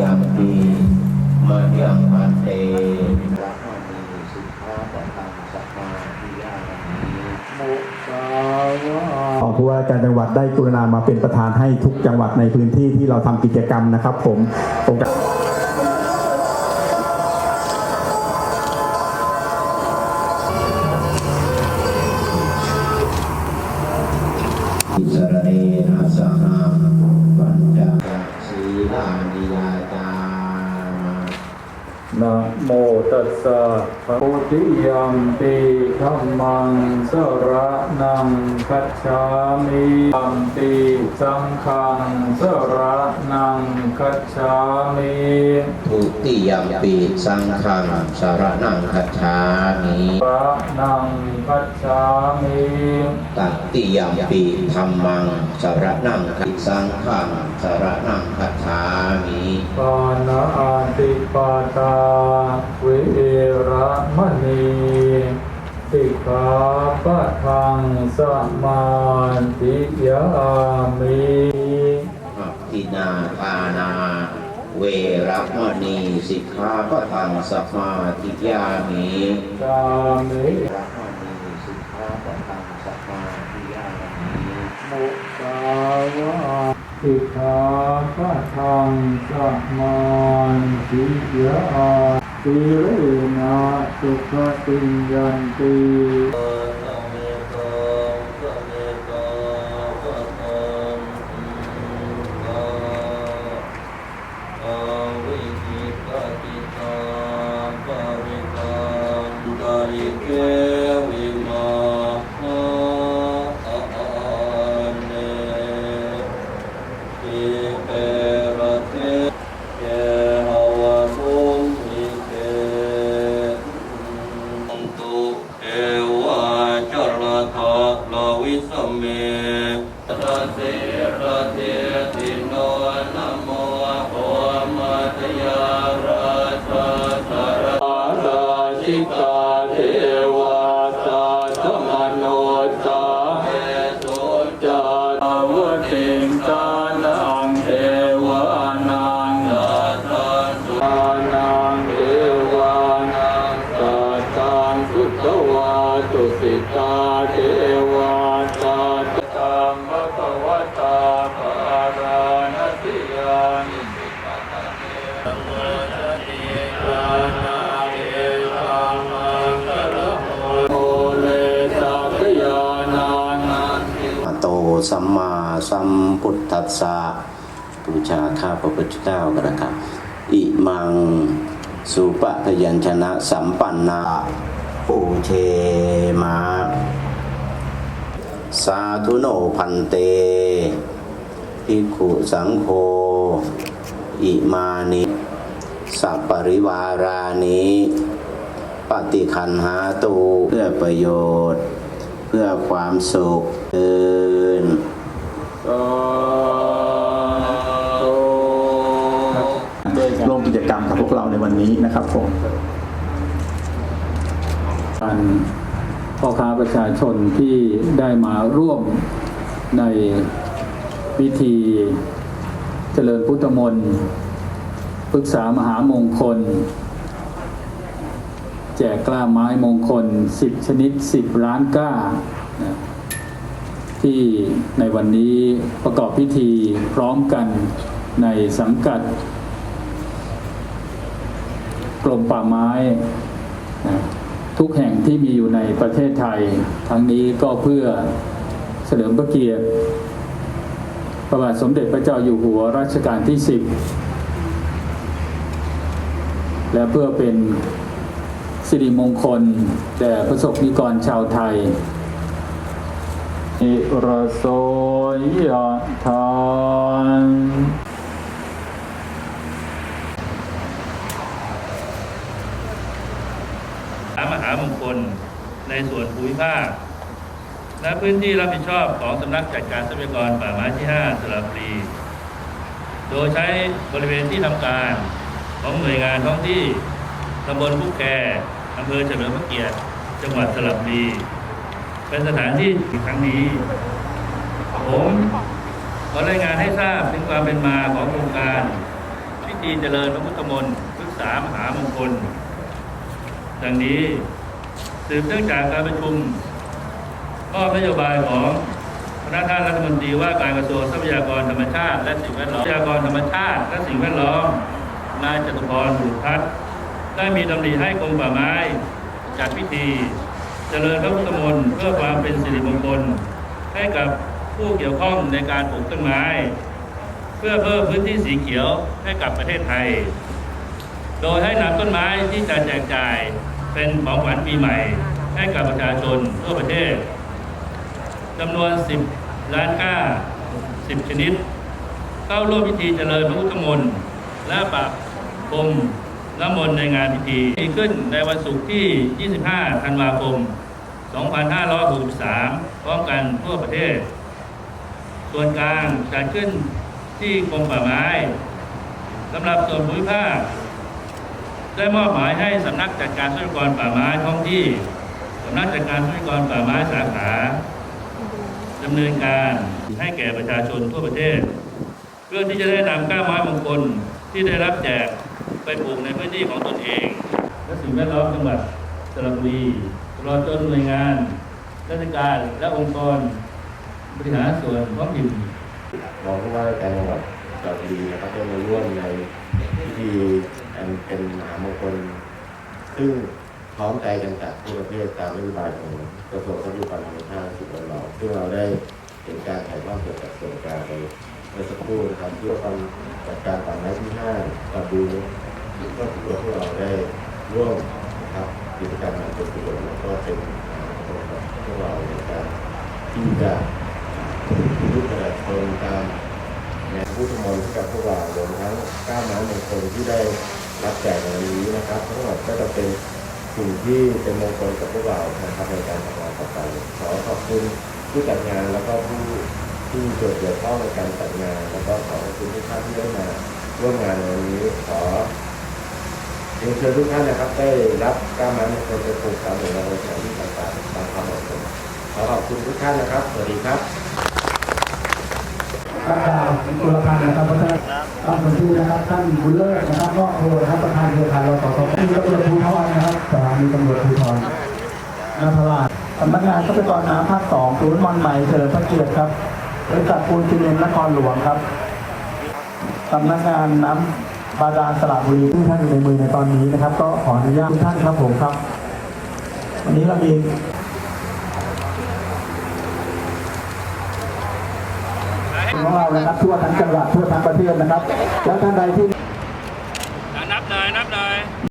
ยัมปีมายังพันเตพระมณีสิกขาปะทังสัมมาทิยามิมุสาวาของผู้ว่าราชการจังหวัดได้กรุณามาเป็นประธานให้ทุกจังหวัดในพื้นที่ที่เราทำกิจกรรมนะครับ ผมโอกาสอิสระเนนะ นะโมตัสสะภะคะวะติยัมปิธัมมังสรนังคัจฉามิยัมปิสังฆังสรนังคัจฉามิทุติยัมปีสังฆังสารนังคัจฉามิพระนังคัจฉามิตัตติยัมปีธรรมังสารนังคัจสังฆังสารนังคัจฉามิปานา ติปาตาเวระมณีสิกขาปะทังสมาธิยามิอัปตินาทานา เวรมณีสิกขาปะทังสมาธิยามิกามิรมณีสิกขาปะทังสมาธิยามิมุสาวา สิกขาปะทังสมาธิยาสิเรนะสุขติงยันติตุาชิกาเทวาตาธรรมโนตาเอสุจาวติงตานังเทวานังจาทันสุตานังเทวานังตาตังสุตวาตุสิตาเทวา สัมมาสัมพุทธัสสะบูชาข้าพระพุทธเจ้ากันนะครับอิมังสุปะพยัญชนะสัมปันนาปูเชมาสาธุโนพันเตภิกขุสังโฆอิมานิสัปปริวารานิปฏิคันหาตูเพื่อประโยชน์ พื่อความสุขเดินร่วมกิจกรรมกับพวกเราในวันนี้นะครับผมการพ่อค้าประชาชนที่ได้มาร่วมในพิธีเจริญพุทธมนต์ปรึกษามหามงคล จกกล้าไม้มงคล 10 ชนิด 10 ล้านกล้า ที่ในวันนี้ประกอบพิธีพร้อมกันในสังกัดกรมป่าไม้ ทุกแห่งที่มีอยู่ในประเทศไทย ทั้งนี้ก็เพื่อเฉลิมพระเกียรติพระบาทสมเด็จพระเจ้าอยู่หัวรัชกาลที่ 10 และเพื่อเป็น สิริมงคล แด่ประสบนิกรชาวไทย อิรโสยทานสามหามงคลในส่วนภูมิภาคและพื้นที่รับผิดชอบของสำนักจัดการทรัพยากรป่าไม้ที่ 5สระบุรี โดยใช้บริเวณที่ทำการของหน่วยงานท้องที่ตำบลผู้แก อำเภอเฉลิมพระเกียรติจังหวัดสระบุรี เป็นสถานที่ครั้งนี้ ผมขอรายงานให้ทราบถึงความเป็นมาของโครงการ พิธีเจริญพระพุทธมนต์พฤกษามหามงคล ดังนี้สืบเนื่องจากการประชุมมอบนโยบายของคณะท่านรัฐมนตรีว่าการกระทรวงทรัพยากรธรรมชาติ และสิ่งแวดล้อมทรัพยากรธรรมชาติ และสิ่งแวดล้อมนายจตุพรบุตรพัฒน์ ได้มีดำริให้กรมป่าไม้ จัดพิธี เจริญพระพุทธมนต์เพื่อความเป็นสิริมงคล ให้กับผู้เกี่ยวข้องในการปลูกต้นไม้ เพื่อเพิ่มพื้นที่สีเขียวให้กับประเทศไทย โดยให้นำต้นไม้ที่จะแจกจ่ายเป็นของขวัญปีใหม่ ให้กับประชาชนทั่วประเทศจำนวน 10 ล้านก้า 10 ชนิด เข้าร่วมพิธีเจริญพระพุทธมนต์และปราบพรม น้ำมนต์ในงานพิธีมีขึ้นในวันศุกร์ที่ 25 ธันวาคม 2563 พร้อมกันทั่วประเทศ ส่วนกลางจัดขึ้นที่กรมป่าไม้สำหรับส่วนภูมิภาคได้มอบหมายให้สำนักจัดการทรัพยากรป่าไม้ท้องที่สำนักจัดการทรัพยากรป่าไม้สาขาดำเนินการให้แก่ประชาชนทั่วประเทศ เพื่อที่จะได้นำก้าไม้มงคลที่ได้รับแจก ไปปลูกในพื้นที่ของตนเอง และสิ่งแวดล้อมจังหวัดสระบุรีตลอดจนหน่วยงาน ราชการและองค์กร บริหารส่วนท้องถิ่นรองผู้ว่าราชการจังหวัดสระบุรีนะครับได้มาร่วมในพิธีอันเป็นมหามงคลซึ่งพร้อมใจกันจากทั่วประเทศตามนโยบายของกระทรวงทรัพยากรธรรมชาติสิ่งแวดล้อมซึ่งเราได้เห็นการถ่ายทอดสดจากส่วนกลางไปเมื่อสักครู่นะครับเพื่อความจัดการป่าไม้ที่ห้าส ระบุรีก็ถือว่าพวกเราได้ร่วมนะครับกิจกรรมงานเป็นประโยชน์แล้วก็เป็นตัวของพวกเราในการที่จะรูปแบบตรงตามแนวพุทธมนต์ให้กับพวกเรารวมทั้งก้าวน้ำมงคลที่ได้รับแจกในวันนี้นะครับทั้งหมดก็จะเป็นสิ่งที่เป็นมงคลกับพวกเรานะครับในการทำงานต่อไปขอขอบคุณผู้จัดงานแล้วก็ผู้ที่เกี่ยวข้องในการจัดงาน แล้วก็ขอขอบคุณทุกท่านที่ได้มาร่วมงานในวันนี้ขอ เรียนเชิญทุกท่านนะครับได้รับก้าวน้ำมงคลไปปลูกตามหน่วยงานราชการที่ต่างๆตามความเหมาะสมขอขอบคุณทุกท่านนะครับ สวัสดีครับท่านดาวตุลพันธ์นะครับท่านท่านผู้นะครับท่านบุญเลิศนะครับก็โทรนะครับประธานเครือข่ายรสสที่ตำรวจภูธรนะครับสถานีตำรวจภูธรนาราชสำนักงานทรัพยากรน้ำภาคสองศูนย์มอนใหม่เฉลิมพระเกียรติครับบริษัทปูนซีเมนต์นครหลวงครับสำนักงานน้ำ บาดาลสระบุรีที่ท่านอยู่ในมือในตอนนี้นะครับ ก็ขออนุญาตทุกท่านครับผมครับ วันนี้เรามีของเรานะครับทั่วทั้งจังหวัดทั่วทั้งประเทศนะครับ แล้วท่านใดที่